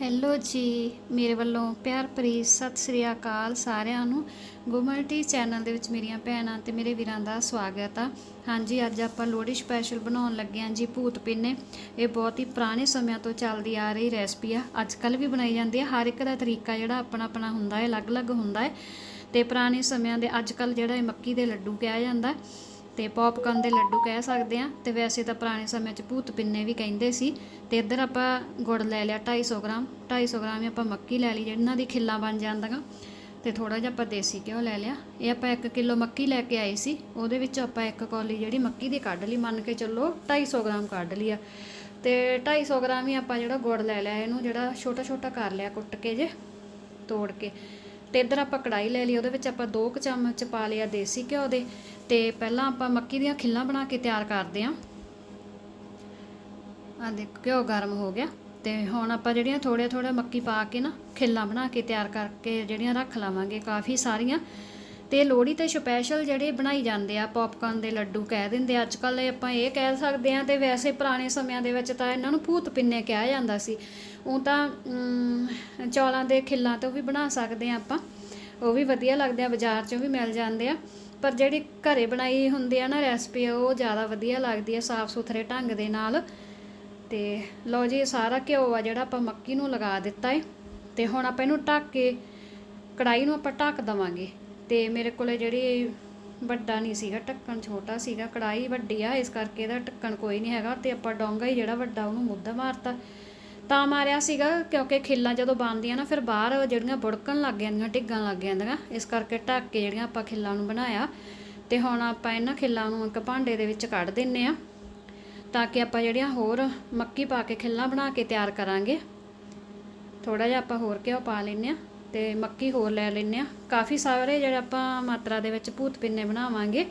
Hello ਜੀ, ਮੇਰੇ ਵੱਲੋਂ ਪਿਆਰ ਭਰੀ ਸਤਿ ਸ੍ਰੀ ਅਕਾਲ ਸਾਰਿਆਂ ਨੂੰ। ਗੁਮਲਟੀ ਚੈਨਲ ਦੇ ਵਿੱਚ ਮੇਰੀਆਂ ਭੈਣਾਂ ਤੇ ਮੇਰੇ ਵੀਰਾਂ ਦਾ ਸਵਾਗਤ ਆ। ਹਾਂਜੀ, ਅੱਜ ਆਪਾਂ ਲੋਹੜੀ ਸਪੈਸ਼ਲ ਬਣਾਉਣ ਲੱਗੇ ਹਾਂ ਜੀ ਭੂਤ ਪਿੰਨੇ। ਇਹ ਬਹੁਤ ਹੀ ਪੁਰਾਣੇ ਸਮਿਆਂ ਤੋਂ ਚੱਲਦੀ ਆ ਰਹੀ ਰੈਸਪੀ ਆ। ਅੱਜ ਕੱਲ ਵੀ ਬਣਾਈ ਜਾਂਦੀ ਆ। ਹਰ ਇੱਕ ਦਾ ਤਰੀਕਾ ਜਿਹੜਾ ਆਪਣਾ ਆਪਣਾ ਹੁੰਦਾ ਹੈ, ਅਲੱਗ-ਅਲੱਗ ਹੁੰਦਾ ਹੈ। ਤੇ ਪੁਰਾਣੇ ਸਮਿਆਂ ਦੇ ਅੱਜ ਕੱਲ ਜਿਹੜਾ ਇਹ ਮੱਕੀ ਦੇ ਲੱਡੂ ਕਿਹਾ ਜਾਂਦਾ। ਤੇ ਪੌਪਕਾਰਨ ਦੇ ਲੱਡੂ ਕਹਿ ਸਕਦੇ ਆ ਤੇ ਵੈਸੇ ਤਾਂ ਪੁਰਾਣੇ ਸਮੇਂ 'ਚ ਭੂਤ ਪਿੰਨੇ ਵੀ ਕਹਿੰਦੇ ਸੀ। ਤੇ ਇੱਧਰ ਆਪਾਂ ਗੁੜ ਲੈ ਲਿਆ 250 ਗ੍ਰਾਮ। 250 ਗ੍ਰਾਮ ਹੀ ਆਪਾਂ ਮੱਕੀ ਲੈ ਲਈ, ਜਿਹਨਾਂ ਦੀ ਖਿੱਲਾਂ ਬਣ ਜਾਂਦੀਆਂ। ਤੇ ਥੋੜਾ ਜਿਹਾ ਆਪਾਂ ਦੇਸੀ ਘਿਓ ਲੈ ਲਿਆ। ਇਹ ਆਪਾਂ 1 ਕਿਲੋ ਮੱਕੀ ਲੈ ਕੇ ਆਏ ਸੀ। ਉਹਦੇ ਵਿੱਚ ਆਪਾਂ ਇੱਕ ਕੌਲੀ ਜਿਹੜੀ ਮੱਕੀ ਦੀ ਕੱਢ ਲਈ, ਮੰਨ ਕੇ ਚੱਲੋ 250 ਗ੍ਰਾਮ ਕੱਢ ਲਈ ਆ। ਤੇ 250 ਗ੍ਰਾਮ ਹੀ ਆਪਾਂ ਜਿਹੜਾ ਗੁੜ ਲੈ ਲਿਆ, ਇਹਨੂੰ ਜਿਹੜਾ ਛੋਟਾ ਛੋਟਾ ਕਰ ਲਿਆ ਕੁੱਟ ਕੇ ਜੇ, ਤੋੜ ਕੇ। ਤੇ ਇੱਧਰ ਆਪਾਂ ਕੜਾਈ ਲੈ ਲਈ, ਉਹਦੇ ਵਿੱਚ ਆਪਾਂ 2 ਕੁ ਚਮਚ ਪਾ ਲਿਆ ਦੇਸੀ ਘਿਓ ਦੇ, ਤੇ ਪਹਿਲਾਂ ਆਪਾਂ ਮੱਕੀ ਦੀਆਂ ਖਿੱਲਾਂ ਬਣਾ ਕੇ ਤਿਆਰ ਕਰਦੇ ਆਂ ਆ ਦੇਖੋ, ਘਿਓ ਗਰਮ ਹੋ ਗਿਆ, ਤੇ ਹੁਣ ਆਪਾਂ ਜਿਹੜੀਆਂ ਥੋੜ੍ਹੀਆਂ ਥੋੜ੍ਹਾ ਮੱਕੀ ਪਾ ਕੇ ਨਾ, ਖਿੱਲਾਂ ਬਣਾ ਕੇ ਤਿਆਰ ਕਰਕੇ ਜਿਹੜੀਆਂ ਰੱਖ ਲਾਵਾਂਗੇ, ਕਾਫੀ ਸਾਰੀਆਂ। ਤੇ ਲੋਹੜੀ ਤੇ ਸਪੈਸ਼ਲ ਜਿਹੜੇ ਬਣਾਈ ਜਾਂਦੇ ਆ ਪੌਪਕਾਰਨ ਦੇ ਲੱਡੂ ਕਹਿ ਦਿੰਦੇ ਆ। ਅੱਜ ਕੱਲ ਆਪਾਂ ਇਹ ਕਹਿ ਸਕਦੇ ਆ ਤੇ ਵੈਸੇ ਪੁਰਾਣੇ ਸਮਿਆਂ ਦੇ ਵਿੱਚ ਤਾਂ ਇਹਨਾਂ ਨੂੰ ਭੂਤ ਪਿੰਨੇ ਕਿਹਾ ਜਾਂਦਾ ਸੀ। ਉਹ ਤਾਂ ਚੌਲਾਂ ਦੇ ਖਿੱਲਾਂ ਤੋਂ ਵੀ ਬਣਾ ਸਕਦੇ ਆ ਆਪਾਂ। ਉਹ ਵੀ ਵਧੀਆ ਲੱਗਦੇ ਆ, ਬਾਜ਼ਾਰ 'ਚੋਂ ਵੀ ਮਿਲ ਜਾਂਦੇ ਆ। ਪਰ ਜਿਹੜੀ ਘਰੇ ਬਣਾਈ ਹੁੰਦੀ ਆ ਨਾ ਰੈਸਪੀ ਉਹ ਜ਼ਿਆਦਾ ਵਧੀਆ ਲੱਗਦੀ ਆ ਸਾਫ਼ ਸੁਥਰੇ ਢੰਗ ਦੇ ਨਾਲ। ਤੇ ਲਓ ਜੀ ਸਾਰਾ ਘਿਓ ਆ ਜਿਹੜਾ ਆਪਾਂ ਮੱਕੀ ਨੂੰ ਲਗਾ ਦਿੱਤਾ ਏ। ਤੇ ਹੁਣ ਆਪਾਂ ਇਹਨੂੰ ਢੱਕ ਕੇ ਕੜਾਈ ਨੂੰ ਆਪਾਂ ਢੱਕ ਦਵਾਂਗੇ। ਤੇ ਮੇਰੇ ਕੋਲੇ ਜਿਹੜੀ ਵੱਡਾ ਨਹੀਂ ਸੀਗਾ, ਢੱਕਣ ਛੋਟਾ ਸੀਗਾ ਕੜਾਈ ਵੱਡੀ ਆ, ਇਸ ਕਰਕੇ ਇਹਦਾ ਢੱਕਣ ਕੋਈ ਨਹੀਂ ਹੈਗਾ ਤੇ ਆਪਾਂ ਡੋਂਗਾ ਹੀ ਜਿਹੜਾ ਵੱਡਾ ਉਹਨੂੰ ਮੁੱਦਾ ਮਾਰਤਾ। ਤਾਂ ਮਾਰਿਆ ਸੀਗਾ ਕਿਉਂਕਿ ਖਿੱਲਾਂ ਜਦੋਂ ਬਣਦੀਆਂ ਨਾ ਫਿਰ ਬਾਹਰ ਜਿਹੜੀਆਂ ਬੁੜਕਣ ਲੱਗ ਜਾਂਦੀਆਂ, ਡਿੱਗਣ ਲੱਗ ਜਾਂਦੀਆਂ, ਇਸ ਕਰਕੇ ਢੱਕ ਕੇ ਜਿਹੜੀਆਂ ਆਪਾਂ ਖਿੱਲਾਂ ਨੂੰ ਬਣਾਇਆ। ਤੇ ਹੁਣ ਆਪਾਂ ਇਹਨਾਂ ਖਿੱਲਾਂ ਨੂੰ ਇੱਕ ਭਾਂਡੇ ਦੇ ਵਿੱਚ ਕੱਢ ਦਿੰਨੇ ਆ ਤਾਂ ਕਿ ਆਪਾਂ ਜਿਹੜੀਆਂ ਹੋਰ ਮੱਕੀ ਪਾ ਕੇ ਖਿੱਲਾਂ ਬਣਾ ਕੇ ਤਿਆਰ ਕਰਾਂਗੇ। ਥੋੜਾ ਜਿਹਾ ਆਪਾਂ ਹੋਰ ਘਿਓ ਪਾ ਲੈਨੇ ਆ। ਤੇ ਮੱਕੀ ਹੋਰ ਲੈ ਲੈਨੇ ਆ ਕਾਫੀ ਸਾਰੇ ਜਿਹੜੇ ਆਪਾਂ ਮਾਤਰਾ ਦੇ ਵਿੱਚ ਭੂਤ ਪਿੰਨੇ ਬਣਾਵਾਂਗੇ।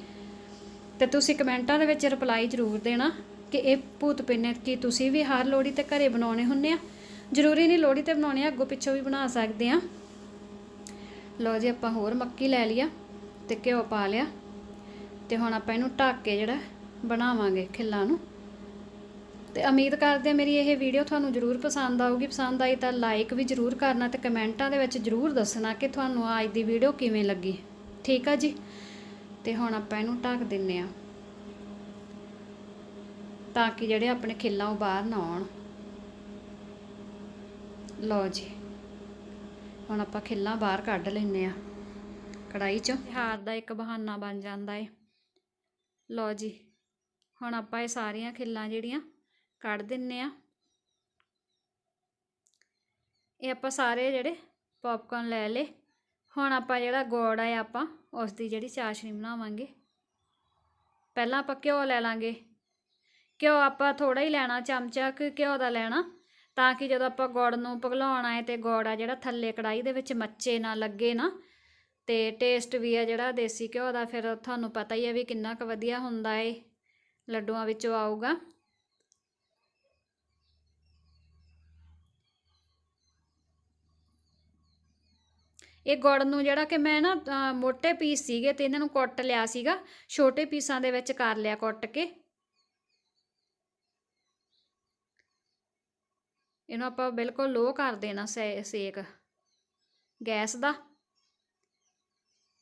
ਤੇ ਤੁਸੀਂ ਕਮੈਂਟਾਂ ਦੇ ਵਿੱਚ ਰਿਪਲਾਈ ਜ਼ਰੂਰ ਦੇਣਾ ਕਿ ਇਹ ਭੂਤ ਪਿੰਨੇ ਕੀ ਤੁਸੀਂ ਵੀ ਹਰ ਲੋਹੜੀ ਤੇ ਘਰੇ ਬਣਾਉਣੇ ਹੁੰਨੇ ਆ। ਜ਼ਰੂਰੀ ਨਹੀਂ ਲੋਹੜੀ ਤੇ ਬਣਾਉਣੇ ਆ ਅੱਗੋਂ ਪਿੱਛੋਂ ਵੀ ਬਣਾ ਸਕਦੇ ਆ ਲਓ ਜੀ, ਆਪਾਂ ਹੋਰ ਮੱਕੀ ਲੈ ਲਿਆ ਤੇ ਘਿਓ ਪਾ ਲਿਆ। ਤੇ ਹੁਣ ਆਪਾਂ ਇਹਨੂੰ ਢੱਕ ਕੇ ਜਿਹੜਾ ਬਣਾਵਾਂਗੇ ਖਿੱਲਾਂ ਨੂੰ। ਤੇ ਉਮੀਦ ਕਰਦੇ ਹਾਂ ਮੇਰੀ ਇਹ ਵੀਡੀਓ ਤੁਹਾਨੂੰ ਜ਼ਰੂਰ ਪਸੰਦ ਆਊਗੀ। ਪਸੰਦ ਆਈ ਤਾਂ ਲਾਈਕ ਵੀ ਜ਼ਰੂਰ ਕਰਨਾ ਤੇ ਕਮੈਂਟਾਂ ਦੇ ਵਿੱਚ ਜ਼ਰੂਰ ਦੱਸਣਾ ਕਿ ਤੁਹਾਨੂੰ ਅੱਜ ਦੀ ਵੀਡੀਓ ਕਿਵੇਂ ਲੱਗੀ। ਠੀਕ ਆ ਜੀ? ਤੇ ਹੁਣ ਆਪਾਂ ਇਹਨੂੰ ਢੱਕ ਦਿੰਨੇ ਆ ਤਾਂ ਕਿ ਜਿਹੜੇ ਆਪਣੇ ਖਿੱਲਾਂ ਉਹ ਬਾਹਰ ਨਾ ਆਉਣ। ਲਓ ਜੀ। ਹੁਣ ਆਪਾਂ ਖਿੱਲਾਂ ਬਾਹਰ ਕੱਢ ਲੈਨੇ ਆ। ਕੜਾਈ ਚੋਂ। ਹਾਰ ਦਾ ਇੱਕ ਬਹਾਨਾ ਬਣ ਜਾਂਦਾ ਏ। ਲਓ ਜੀ। ਹੁਣ ਆਪਾਂ ਇਹ ਸਾਰੀਆਂ ਖਿੱਲਾਂ ਜਿਹੜੀਆਂ ਕੱਢ ਦਿੰਨੇ ਆ। ਇਹ ਆਪਾਂ ਸਾਰੇ ਜਿਹੜੇ ਪੌਪਕਾਰਨ ਲੈ ਲਏ। ਹੁਣ ਆਪਾਂ ਜਿਹੜਾ ਗੋੜ ਆ ਆਪਾਂ ਉਸ ਦੀ ਜਿਹੜੀ ਚਾਸ਼ਨੀ ਬਣਾਵਾਂਗੇ। ਪਹਿਲਾਂ ਆਪਾਂ ਘਿਓ ਲੈ ਲਾਂਗੇ। ਘਿਓ ਆਪਾਂ ਥੋੜਾ ਹੀ ਲੈਣਾ, ਚਮਚਾ ਕਿ ਘਿਓ ਦਾ ਲੈਣਾ, ਤਾਂ ਕਿ ਜਦੋਂ ਆਪਾਂ ਗੁੜ ਨੂੰ ਪਿਘਲਾਉਣਾ ਹੈ ਤੇ ਗੋੜ ਆ ਜਿਹੜਾ ਥੱਲੇ ਕੜਾਈ ਦੇ ਵਿੱਚ ਮੱਚੇ ਨਾ ਲੱਗੇ ਨਾ, ਤੇ ਟੇਸਟ ਵੀ ਆ ਜਿਹੜਾ ਦੇਸੀ ਘਿਓ ਦਾ, ਫਿਰ ਤੁਹਾਨੂੰ ਪਤਾ ਹੀ ਹੈ ਵੀ ਕਿੰਨਾ ਕੁ ਵਧੀਆ ਹੁੰਦਾ ਏ। ਲੱਡੂਆਂ ਵਿੱਚੋਂ ਆਊਗਾ। ਇਹ ਗੁੜ ਨੂੰ ਜਿਹੜਾ ਕਿ ਮੈਂ ਨਾ ਅਹ, ਮੋٹے ਪੀਸ ਸੀਗੇ ਤੇ ਇਹਨਾਂ ਨੂੰ ਕੁੱਟ ਲਿਆ ਸੀਗਾ। ਛੋਟੇ ਪੀਸਾਂ ਦੇ ਵਿੱਚ ਕਰ ਲਿਆ ਕੁੱਟ ਕੇ। ਇਹਨੂੰ ਆਪਾਂ ਬਿਲਕੁਲ ਲੋ ਕਰ ਦੇਣਾ ਸੇ- ਸੇਕ ਗੈਸ ਦਾ।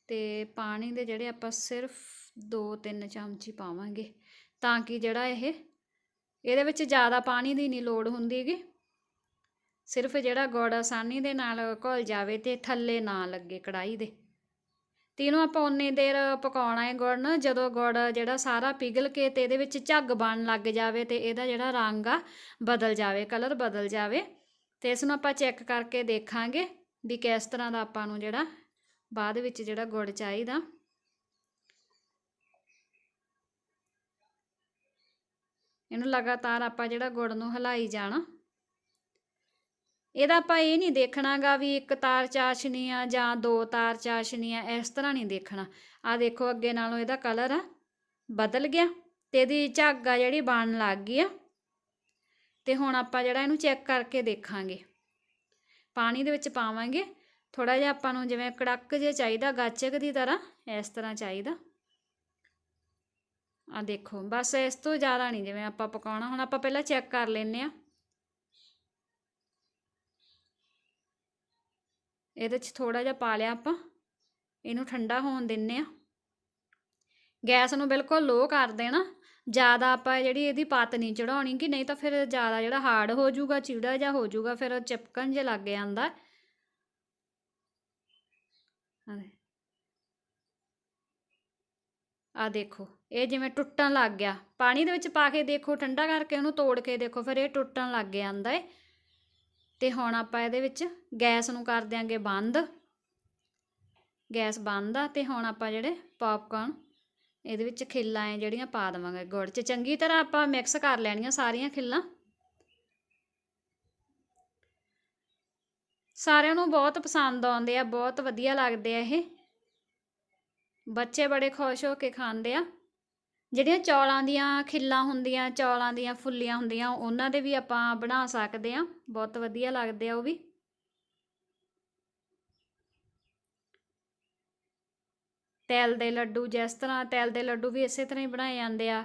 ਤੇ ਪਾਣੀ ਦੇ ਜਿਹੜੇ ਆਪਾਂ ਸਿਰਫ 2-3 ਚਮਚੀ ਪਾਵਾਂਗੇ ਤਾਂ ਕਿ ਜਿਹੜਾ ਇਹ ਇਹਦੇ ਵਿੱਚ ਜ਼ਿਆਦਾ ਪਾਣੀ ਦੀ ਨਹੀਂ ਲੋੜ ਹੁੰਦੀਗੀ ਸਿਰਫ ਜਿਹੜਾ ਗੁੜ ਆਸਾਨੀ ਦੇ ਨਾਲ ਘੁਲ ਜਾਵੇ ਤੇ ਥੱਲੇ ਨਾ ਲੱਗੇ ਕੜਾਈ ਦੇ। ਤੇ ਇਹਨੂੰ ਆਪਾਂ ਉਨੀ ਦੇਰ ਪਕਾਉਣਾ ਹੈ ਗੁੜ ਨੂੰ, ਜਦੋਂ ਗੁੜ ਜਿਹੜਾ ਸਾਰਾ ਪਿਘਲ ਕੇ ਤੇ ਇਹਦੇ ਵਿੱਚ ਝੱਗ ਬਣ ਲੱਗ ਜਾਵੇ ਤੇ ਇਹਦਾ ਜਿਹੜਾ ਰੰਗ ਆ, ਬਦਲ ਜਾਵੇ, ਕਲਰ ਬਦਲ ਜਾਵੇ। ਤੇ ਇਸ ਨੂੰ ਆਪਾਂ ਚੈੱਕ ਕਰਕੇ ਦੇਖਾਂਗੇ ਵੀ ਕਿਸ ਤਰ੍ਹਾਂ ਦਾ ਆਪਾਂ ਨੂੰ ਜਿਹੜਾ ਬਾਅਦ ਵਿੱਚ ਜਿਹੜਾ ਗੁੜ ਚਾਹੀਦਾ। ਇਹਨੂੰ ਲਗਾਤਾਰ ਆਪਾਂ ਜਿਹੜਾ ਗੁੜ ਨੂੰ ਹਿਲਾਈ ਜਾਣਾ। ਇਹਦਾ ਆਪਾਂ ਇਹ ਨਹੀਂ ਦੇਖਣਾਗਾ ਵੀ ਇੱਕ ਤਾਰ ਚਾਸ਼ਨੀ ਆ ਜਾਂ ਦੋ ਤਾਰ ਚਾਸ਼ਨੀ ਆ, ਇਸ ਤਰ੍ਹਾਂ ਨਹੀਂ ਦੇਖਣਾ। ਆ ਦੇਖੋ ਅੱਗੇ ਨਾਲੋਂ ਇਹਦਾ ਕਲਰ ਆ, ਬਦਲ ਗਿਆ ਤੇ ਇਹਦੀ ਝੱਗ ਆ ਜਿਹੜੀ ਬਣਨ ਲੱਗ ਗਈ ਆ। ਤੇ ਹੁਣ ਆਪਾਂ ਜਿਹੜਾ ਇਹਨੂੰ ਚੈੱਕ ਕਰਕੇ ਦੇਖਾਂਗੇ। ਪਾਣੀ ਦੇ ਵਿੱਚ ਪਾਵਾਂਗੇ। ਥੋੜਾ ਜਿਹਾ ਆਪਾਂ ਨੂੰ ਜਿਵੇਂ ਕੜਕ ਜੇ ਚਾਹੀਦਾ, ਗਾਚਕ ਦੀ ਤਰ੍ਹਾਂ ਇਸ ਤਰ੍ਹਾਂ ਚਾਹੀਦਾ। ਆ ਦੇਖੋ, ਬਸ ਇਸ ਤੋਂ ਜ਼ਿਆਦਾ ਨਹੀਂ ਜਿਵੇਂ ਆਪਾਂ ਪਕਾਉਣਾ। ਹੁਣ ਆਪਾਂ ਪਹਿਲਾਂ ਚੈੱਕ ਕਰ ਲੈਨੇ ਆ ਇਹਦੇ 'ਚ ਥੋੜਾ ਜਿਹਾ ਪਾ ਲਿਆ ਆਪਾਂ, ਇਹਨੂੰ ਠੰਡਾ ਹੋਣ ਦਿੰਨੇ ਆ। ਗੈਸ ਨੂੰ ਬਿਲਕੁਲ ਲੋ ਕਰ ਦੇਣਾ, ਜ਼ਿਆਦਾ ਆਪਾਂ ਜਿਹੜੀ ਇਹਦੀ ਪੱਤ ਨਹੀਂ ਚੜਾਉਣੀ ਕਿ ਨਹੀਂ ਤਾਂ ਫਿਰ ਜ਼ਿਆਦਾ ਜਿਹੜਾ ਹਾਰਡ ਹੋ ਜਾਊਗਾ ਚੀੜਾ ਜਿਹਾ ਹੋ ਜਾਊਗਾ, ਫਿਰ ਚਿਪਕਣ ਜੇ ਲੱਗ ਜਾਂਦਾ। ਆ ਦੇਖੋ, ਇਹ ਜਿਵੇਂ ਟੁੱਟਣ ਲੱਗ ਗਿਆ। ਪਾਣੀ ਦੇ ਵਿੱਚ ਪਾ ਕੇ ਦੇਖੋ, ਠੰਡਾ ਕਰਕੇ ਉਹਨੂੰ ਤੋੜ ਕੇ ਦੇਖੋ, ਫਿਰ ਇਹ ਟੁੱਟਣ ਲੱਗ ਜਾਂਦਾ ਏ। ਤੇ ਹੁਣ ਆਪਾਂ ਇਹਦੇ ਵਿੱਚ ਗੈਸ ਨੂੰ ਕਰ ਦਿਆਂਗੇ ਬੰਦ। ਗੈਸ ਬੰਦ ਆ ਤੇ ਹੁਣ ਆਪਾਂ ਜਿਹੜੇ ਪੌਪਕਾਰਨ ਇਹਦੇ ਵਿੱਚ ਖਿੱਲਾਂ ਐ ਜਿਹੜੀਆਂ ਪਾ ਦੇਵਾਂਗੇ ਗੁੜ 'ਚ। ਚੰਗੀ ਤਰ੍ਹਾਂ ਆਪਾਂ ਮਿਕਸ ਕਰ ਲੈਣੀਆਂ ਸਾਰੀਆਂ ਖਿੱਲਾਂ। ਸਾਰਿਆਂ ਨੂੰ ਬਹੁਤ ਪਸੰਦ ਆਉਂਦੇ ਆ, ਬਹੁਤ ਵਧੀਆ ਲੱਗਦੇ ਆ ਇਹ। ਬੱਚੇ ਬੜੇ ਖੁਸ਼ ਹੋ ਕੇ ਖਾਂਦੇ ਆ। ਜਿਹੜੀਆਂ ਚੌਲਾਂ ਦੀਆਂ ਖਿੱਲਾਂ ਹੁੰਦੀਆਂ, ਚੌਲਾਂ ਦੀਆਂ ਫੁੱਲੀਆਂ ਹੁੰਦੀਆਂ, ਉਹਨਾਂ ਦੇ ਵੀ ਆਪਾਂ ਬਣਾ ਸਕਦੇ ਆ ਬਹੁਤ ਵਧੀਆ ਲੱਗਦੇ ਆ ਉਹ ਵੀ। ਤੇਲ ਦੇ ਲੱਡੂ, ਜਿਸ ਤਰ੍ਹਾਂ ਤੇਲ ਦੇ ਲੱਡੂ ਵੀ ਇਸੇ ਤਰ੍ਹਾਂ ਹੀ ਬਣਾਏ ਜਾਂਦੇ ਆ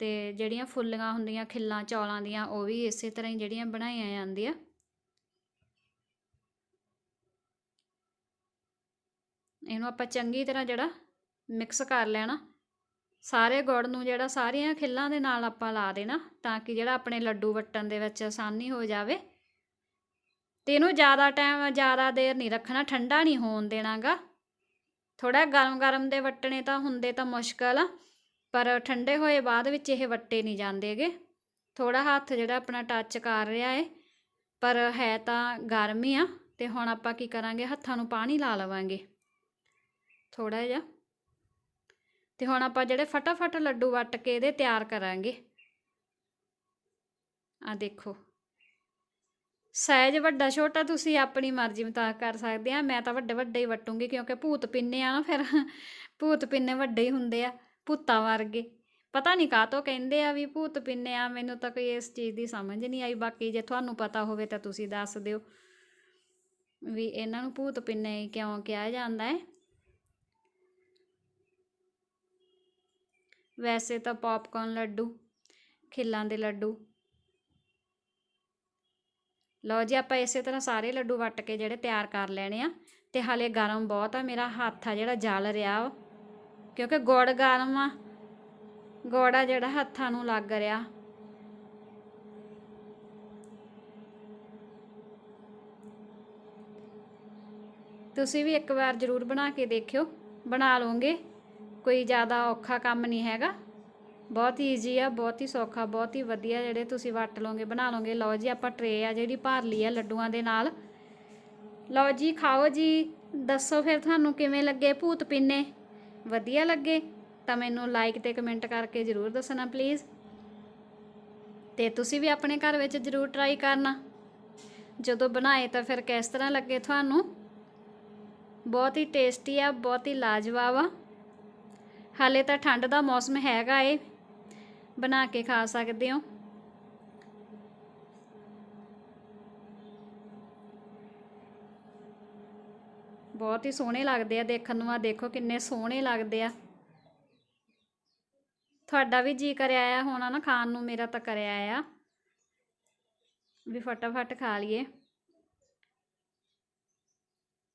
ਤੇ ਜਿਹੜੀਆਂ ਫੁੱਲੀਆਂ ਹੁੰਦੀਆਂ, ਖਿੱਲਾਂ, ਚੌਲਾਂ ਦੀਆਂ, ਉਹ ਵੀ ਇਸੇ ਤਰ੍ਹਾਂ ਹੀ ਜਿਹੜੀਆਂ ਬਣਾਈਆਂ ਜਾਂਦੀਆਂ। ਇਹਨੂੰ ਆਪਾਂ ਚੰਗੀ ਤਰ੍ਹਾਂ ਜਿਹੜਾ ਮਿਕਸ ਕਰ ਲੈਣਾ। ਸਾਰੇ ਗੁੜ ਨੂੰ ਜਿਹੜਾ ਸਾਰੀਆਂ ਖਿੱਲਾਂ ਦੇ ਨਾਲ ਆਪਾਂ ਲਾ ਦੇਣਾ ਤਾਂ ਕਿ ਜਿਹੜਾ ਆਪਣੇ ਲੱਡੂ ਵੱਟਣ ਦੇ ਵਿੱਚ ਆਸਾਨੀ ਹੋ ਜਾਵੇ। ਤੇ ਇਹਨੂੰ ਜ਼ਿਆਦਾ ਟਾਈਮ ਜ਼ਿਆਦਾ ਦੇਰ ਨਹੀਂ ਰੱਖਣਾ, ਠੰਡਾ ਨਹੀਂ ਹੋਣ ਦੇਣਾਗਾ। ਥੋੜਾ ਗਰਮ ਗਰਮ ਦੇ ਵੱਟਣੇ ਤਾਂ ਹੁੰਦੇ ਤਾਂ ਮੁਸ਼ਕਲ ਆ ਪਰ ਠੰਡੇ ਹੋਏ ਬਾਅਦ ਵਿੱਚ ਇਹ ਵੱਟੇ ਨਹੀਂ ਜਾਂਦੇਗੇ। ਥੋੜਾ ਹੱਥ ਜਿਹੜਾ ਆਪਣਾ ਟੱਚ ਕਰ ਰਿਹਾ ਏ, ਪਰ ਹੈ ਤਾਂ ਗਰਮ ਹੀ ਆ, ਤੇ ਹੁਣ ਆਪਾਂ ਕੀ ਕਰਾਂਗੇ, ਹੱਥਾਂ ਨੂੰ ਪਾਣੀ ਲਾ ਲਵਾਂਗੇ। ਥੋੜਾ ਜਿਹਾ। ਤੇ ਹੁਣ ਆਪਾਂ ਜਿਹੜੇ ਫਟਾਫਟ ਲੱਡੂ ਵੱਟ ਕੇ ਇਹਦੇ ਤਿਆਰ ਕਰਾਂਗੇ। ਆ ਦੇਖੋ। ਸਾਈਜ਼ ਵੱਡਾ ਛੋਟਾ ਤੁਸੀਂ ਆਪਣੀ ਮਰਜ਼ੀ ਮੁਤਾਬਕ ਕਰ ਸਕਦੇ ਆ। ਮੈਂ ਤਾਂ ਵੱਡੇ ਵੱਡੇ ਹੀ ਵਟੂੰਗੀ ਕਿਉਂਕਿ ਭੂਤ ਪਿੰਨੇ ਆ ਨਾ ਫਿਰ। ਭੂਤ ਪਿੰਨੇ ਵੱਡੇ ਹੀ ਹੁੰਦੇ ਆ, ਭੂਤਾਂ ਵਰਗੇ। ਪਤਾ ਨਹੀਂ ਕਾਹ ਤੋਂ ਕਹਿੰਦੇ ਆ ਵੀ ਭੂਤ ਪਿੰਨੇ ਆ, ਮੈਨੂੰ ਤਾਂ ਕੋਈ ਇਸ ਚੀਜ਼ ਦੀ ਸਮਝ ਨਹੀਂ ਆਈ। ਬਾਕੀ ਜੇ ਤੁਹਾਨੂੰ ਪਤਾ ਹੋਵੇ ਤਾਂ ਤੁਸੀਂ ਦੱਸ ਦਿਓ ਵੀ ਇਹਨਾਂ ਨੂੰ ਭੂਤ ਪਿੰਨੇ ਕਿਉਂ ਕਿਹਾ ਜਾਂਦਾ ਹੈ। ਵੈਸੇ ਤਾਂ ਪੌਪਕਾਰਨ ਲੱਡੂ, ਖਿੱਲਾਂ ਦੇ ਲੱਡੂ। ਲਓ ਜੀ, ਆਪਾਂ ਇਸੇ ਤਰ੍ਹਾਂ ਸਾਰੇ ਲੱਡੂ ਵੱਟ ਕੇ ਜਿਹੜੇ ਤਿਆਰ ਕਰ ਲੈਣੇ ਆ, ਤੇ ਹਾਲੇ ਗਰਮ ਬਹੁਤ ਆ, ਮੇਰਾ ਹੱਥ ਆ ਜਿਹੜਾ ਜਲ ਰਿਹਾ ਵਾ, ਕਿਉਂਕਿ ਗੁੜ ਗਰਮ ਆ, ਗੁੜ ਆ ਜਿਹੜਾ ਹੱਥਾਂ ਨੂੰ ਲੱਗ ਰਿਹਾ। ਤੁਸੀਂ ਵੀ ਇੱਕ ਵਾਰ ਜ਼ਰੂਰ ਬਣਾ ਕੇ ਦੇਖਿਓ, ਬਣਾ ਲਓਗੇ। ਕੋਈ ਜ਼ਿਆਦਾ ਔਖਾ ਕੰਮ ਨਹੀਂ ਹੈਗਾ। ਬਹੁਤ ਹੀ ਈਜ਼ੀ ਆ, ਬਹੁਤ ਹੀ ਸੌਖਾ, ਬਹੁਤ ਹੀ ਵਧੀਆ ਜਿਹੜੇ ਤੁਸੀਂ ਵਟ ਲਓਗੇ, ਬਣਾ ਲਓਗੇ। ਲਓ ਜੀ, ਆਪਾਂ ਟਰੇ ਆ ਜਿਹੜੀ ਭਰ ਲਈ ਆ ਲੱਡੂਆਂ ਦੇ ਨਾਲ। ਲਓ ਜੀ, ਖਾਓ ਜੀ। ਦੱਸੋ ਫਿਰ ਤੁਹਾਨੂੰ ਕਿਵੇਂ ਲੱਗੇ ਭੂਤ ਪਿੰਨੇ? ਵਧੀਆ ਲੱਗੇ? ਤਾਂ ਮੈਨੂੰ ਲਾਈਕ ਤੇ ਕਮੈਂਟ ਕਰਕੇ ਜ਼ਰੂਰ ਦੱਸਣਾ ਪਲੀਜ਼ ਤੇ ਤੁਸੀਂ ਵੀ ਆਪਣੇ ਘਰ ਵਿੱਚ ਜ਼ਰੂਰ ਟਰਾਈ ਕਰਨਾ। ਜਦੋਂ ਬਣਾਏ ਤਾਂ ਫਿਰ ਕਿਸ ਤਰ੍ਹਾਂ ਲੱਗੇ ਤੁਹਾਨੂੰ? ਬਹੁਤ ਹੀ ਟੇਸਟੀ ਆ, ਬਹੁਤ ਹੀ ਲਾਜਵਾਬ ਆ। ਹਾਲੇ ਤਾਂ ਠੰਡ ਦਾ ਮੌਸਮ ਹੈਗਾ ਏ। ਬਣਾ ਕੇ ਖਾ ਸਕਦੇ ਹੋ। ਬਹੁਤ ਹੀ ਸੋਹਣੇ ਲੱਗਦੇ ਆ ਦੇਖਣ ਨੂੰ। ਆ ਦੇਖੋ ਕਿੰਨੇ ਸੋਹਣੇ ਲੱਗਦੇ ਆ। ਤੁਹਾਡਾ ਵੀ ਜੀ ਕਰਿਆ ਆ। ਹੋਣਾ ਨਾ ਖਾਣ ਨੂੰ ਮੇਰਾ ਤਾਂ ਕਰਿਆ ਆ। ਵੀ ਫਟਾਫਟ ਖਾ ਲਈਏ।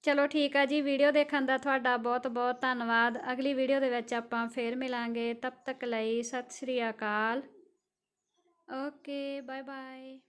ਚਲੋ ਠੀਕ ਆ ਜੀ, ਵੀਡੀਓ ਦੇਖਣ ਦਾ ਤੁਹਾਡਾ ਬਹੁਤ ਬਹੁਤ ਧੰਨਵਾਦ। ਅਗਲੀ ਵੀਡੀਓ ਦੇ ਵਿੱਚ ਆਪਾਂ ਫੇਰ ਮਿਲਾਂਗੇ। ਤਬ ਤੱਕ ਲਈ ਸਤਿ ਸ਼੍ਰੀ ਅਕਾਲ। Okay, bye bye.